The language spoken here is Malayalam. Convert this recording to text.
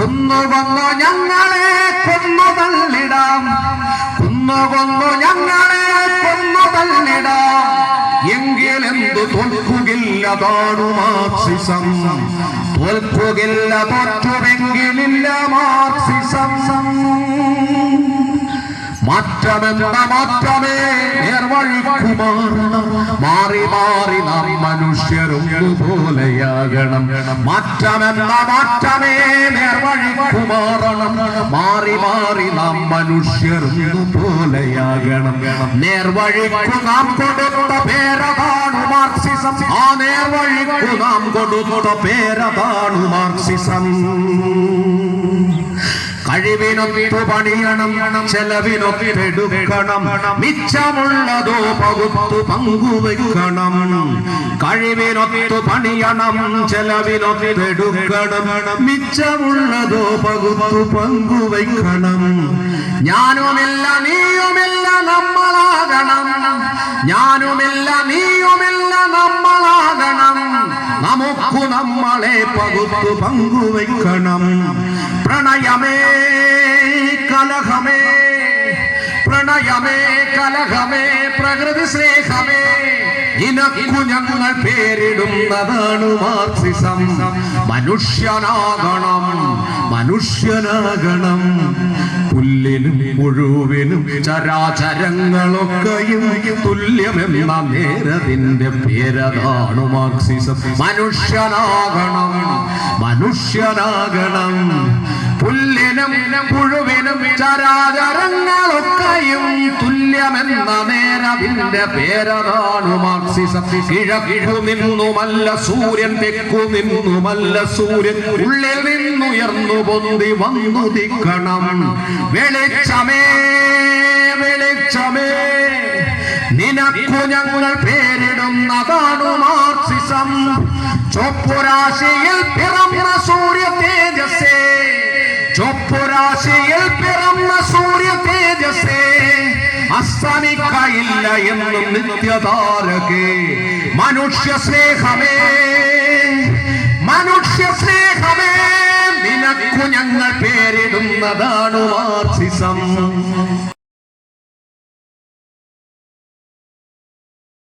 മാർക്സിസം കുന്നുകൊന്നു ഞങ്ങളെ കൊന്നു തള്ളിടാം. കുന്നു കൊന്നു ഞങ്ങളെ കൊന്നു തള്ളിടാം. എങ്കിലെന്തു തോൽക്കുകയില്ലതാണു മാർസിസം തോൽക്കുകയില്ല മാർക്സിസം. മാറ്റമെന്ന മാറ്റമേ മാറണം മാറി മാറി നാം മനുഷ്യരും പോലെയാകണം മാറ്റമെന്ന മാറ്റമേ നേർവഴിക്കു മാറണം മാറി മാറി നാം മനുഷ്യരും പോലെയാകണം നേർവഴിക്കു നാം കൊടുത്ത പേരതാണ് മാർക്സിസം. ആ നേർവഴിക്കു നാം കൊടുത്ത പേരതാണ് മാർക്സിസം. കഴിവിനൊത്തു പണിയണം ചെലവിനൊത്തെടുക്കണം മിച്ചമുള്ളതോ പകുത്തു പങ്കുവെക്കണം കഴിവിനൊത്തു പണിയണം ചെലവിനൊത്തെടുക്കണം മിച്ചമുള്ളതോ പകുത്തു പങ്കുവെക്കണം ഞാനുമില്ല നീയുമില്ല നമ്മളാകണം. ഞാനുമില്ല നീയുമില്ല നമ്മളാകണം. നമുക്കു നമ്മളെ പകുത്തു പങ്കുവെക്കണം പ്രണയമേ കലഹമേ. പ്രണയമേ കലഹമേ പ്രകൃതി സ്നേഹമേ. ഞങ്ങൾ പേരിടുന്നതാണ് മാർക്സിസം. മനുഷ്യനാകണം മനുഷ്യനാകണം. പുല്ലിനും മുഴുവനും ചരാചരങ്ങളൊക്കെയും തുല്യമെന്ന നേരതിന്റെ പേരതാണ് മാർക്സിസം. മനുഷ്യനാകണം മനുഷ്യനാകണം. ചരാചരങ്ങളൊക്കെയും തുല്യമെന്ന നേരവിന്റെ പേരതാണ് മാർക്സിസം. കിഴക്കു നിന്നുമല്ല സൂര്യൻ തെക്കു നിന്നുമല്ല സൂര്യൻ. ഉള്ളിൽ നിന്നുയർന്നു പൊന്തി വന്നു തിക്കണം. വെളിച്ചമേ വെളിച്ചമേ നിനക്കു ഞങ്ങൾ പേരിടുന്നതാണു മാർസിസം ചൊപ്പുരാശിയിൽ പിറന്ന സൂര്യ തേജസ്സേ ചൊപ്പുരാശിയിൽ പിറന്ന അസ്തമിക്കയില്ല എന്നും നിത്യതാരകേ. മനുഷ്യ സ്നേഹമേ മനുഷ്യ സ്നേഹമേ നിനക്കു ഞങ്ങൾ പേരിടുന്നതാണ് മാർക്സിസം